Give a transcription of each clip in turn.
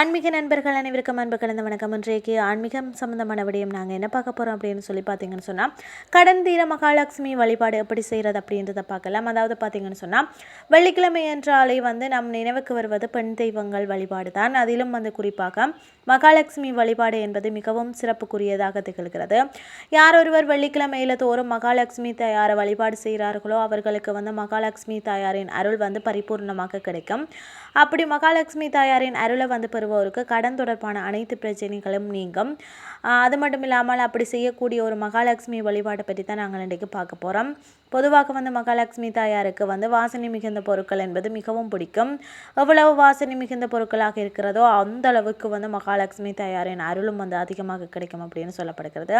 ஆன்மீக நண்பர்கள் அனைவருக்கும் அன்பு கலந்த வணக்கம். இன்றைக்கு ஆன்மீகம் சம்பந்தமான விடயம் நாங்கள் என்ன பார்க்க போகிறோம் அப்படின்னு சொல்லி பார்த்தீங்கன்னு சொன்னால் கடன் தீர மகாலட்சுமி வழிபாடு எப்படி செய்கிறது அப்படின்றத பார்க்கலாம். அதாவது பார்த்தீங்கன்னு சொன்னால் வெள்ளிக்கிழமை என்றாலே வந்து நம் நினைவுக்கு வருவது பெண் தெய்வங்கள் வழிபாடு தான் அதிலும் வந்து குறிப்பாக மகாலட்சுமி வழிபாடு என்பது மிகவும் சிறப்புக்குரியதாக திகழ்கிறது. யார் ஒருவர் வெள்ளிக்கிழமையில தோறும் மகாலட்சுமி தாயாரை வழிபாடு செய்கிறார்களோ அவர்களுக்கு வந்து மகாலட்சுமி தாயாரின் அருள் வந்து பரிபூர்ணமாக கிடைக்கும். அப்படி மகாலட்சுமி தாயாரின் அருளை வந்து பெறுவோருக்கு கடன் தொடர்பான அனைத்து பிரச்சனைகளும் நீங்கும். அது மட்டும் இல்லாமல் அப்படி செய்யக்கூடிய ஒரு மகாலட்சுமி வழிபாட்டை பற்றி தான் நாங்கள் இன்றைக்கு பார்க்க போகிறோம் பொதுவாக வந்து மகாலட்சுமி தாயாருக்கு வந்து வாசனை மிகுந்த பொருட்கள் என்பது மிகவும் பிடிக்கும். எவ்வளவு வாசனை மிகுந்த பொருட்களாக இருக்கிறதோ அந்த அளவுக்கு வந்து மகாலட்சுமி தாயாரின் அருளும் வந்து அதிகமாக கிடைக்கும் அப்படின்னு சொல்லப்படுகிறது.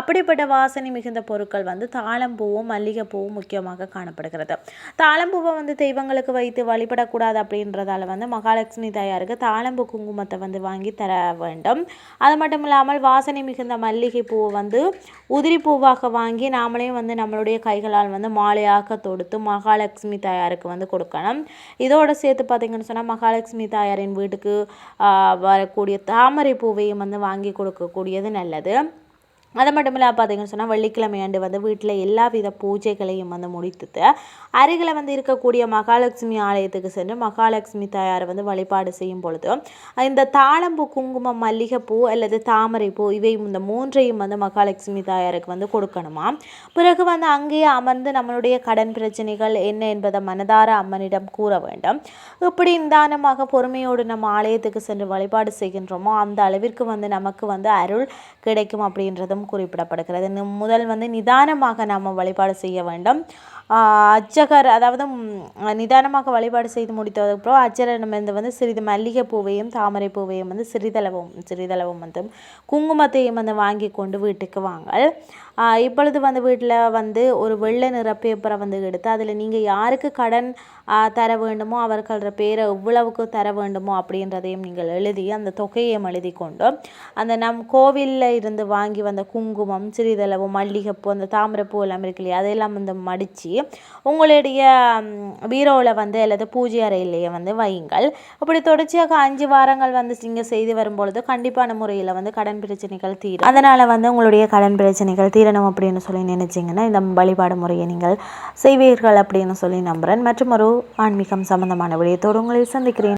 அப்படிப்பட்ட வாசனை மிகுந்த பொருட்கள் வந்து தாளம்பூவும் மல்லிகைப்பூவும் முக்கியமாக காணப்படுகிறது. தாளம்பூவை வந்து தெய்வங்களுக்கு வைத்து வழிபடக்கூடாது அப்படின்றதால வந்து மகாலட்சுமி தாயாருக்கு தாளம்பூ குங்குமத்தை வந்து வாங்கி தர வேண்டும். அது மட்டும் இல்லாமல் வாசனை மிகுந்த மல்லிகை பூவை வந்து உதிரி பூவாக வாங்கி நாமளே வந்து நம்மளுடைய கைகளால் வந்து மாலையாக தொடுத்து மகாலட்சுமி தாயாருக்கு வந்து கொடுக்கணும். இதோட சேர்த்து பார்த்தீங்கன்னு சொன்னால் மகாலட்சுமி தாயாரின் வீட்டுக்கு வரக்கூடிய தாமரை பூவையும் வந்து வாங்கி கொடுக்கக்கூடியது நல்லது. அது மட்டும் இல்லாமல் பார்த்தீங்கன்னு சொன்னால் வெள்ளிக்கிழமை ஆண்டு வந்து வீட்டில் எல்லா வித பூஜைகளையும் வந்து முடித்துட்டு அருகில் வந்து இருக்கக்கூடிய மகாலட்சுமி ஆலயத்துக்கு சென்று மகாலட்சுமி தாயாரை வந்து வழிபாடு செய்யும் பொழுது இந்த தாழம்பூ குங்குமம் மல்லிகைப்பூ அல்லது தாமரைப்பூ இவை இந்த மூன்றையும் வந்து மகாலட்சுமி தாயாருக்கு வந்து கொடுக்கணுமா? பிறகு வந்து அங்கேயே அமர்ந்து நம்மளுடைய கடன் பிரச்சனைகள் என்ன என்பதை மனதார அம்மனிடம் கூற வேண்டும். இப்படி நிதானமாக பொறுமையோடு நம்ம ஆலயத்துக்கு சென்று வழிபாடு செய்கின்றோமோ அந்த அளவிற்கு வந்து நமக்கு வந்து அருள் கிடைக்கும் அப்படின்றதும் குறிப்பிடப்படுகிறது. முதல் வந்து நிதானமாக நாம் வழிபாடு செய்ய வேண்டும். அச்சகர் அதாவது நிதானமாக வழிபாடு செய்து முடித்ததுக்கப்புறம் அர்ச்சரிடமிருந்து வந்து சிறிது மல்லிகை பூவையும் தாமரை பூவையும் வந்து சிறிதளவும் சிறிதளவும் வந்து குங்குமத்தையும் வந்து வாங்கி கொண்டு வீட்டுக்கு வாங்கள். இப்பொழுது வந்து வீட்டில் வந்து ஒரு வெள்ளை நிற பேப்பரை வந்து எடுத்து அதில் நீங்கள் யாருக்கு கடன் தர வேண்டுமோ அவர்களோட பேரை எவ்வளவுக்கு தர வேண்டுமோ அப்படின்றதையும் நீங்கள் எழுதி அந்த தொகையையும் எழுதி கொண்டு அந்த நம் கோவிலில் இருந்து வாங்கி வந்த குங்குமம் சிறிதளவு மல்லிகைப்பூ அந்த தாமரைப்பூ எல்லாம் இருக்கு இல்லையா அதையெல்லாம் வந்து மடித்து உங்களுடைய பீரோவில் வந்து அல்லது பூஜை அறையிலேயே வந்து வையுங்கள். அப்படி தொடர்ச்சியாக அஞ்சு வாரங்கள் வந்து நீங்கள் செய்து வரும்பொழுது கண்டிப்பான முறையில் வந்து கடன் பிரச்சனைகள் தீரும். அதனால் வந்து உங்களுடைய கடன் பிரச்சனைகள் தீரணும் அப்படின்னு சொல்லி நினைச்சீங்கன்னா இந்த வழிபாடு முறையை நீங்கள் செய்வீர்கள் அப்படின்னு சொல்லி நம்புகிறேன் மற்றும் ஒரு ஆன்மீகம் சம்பந்தமான விடயத்தோடு உங்களை சந்திக்கிறேன்.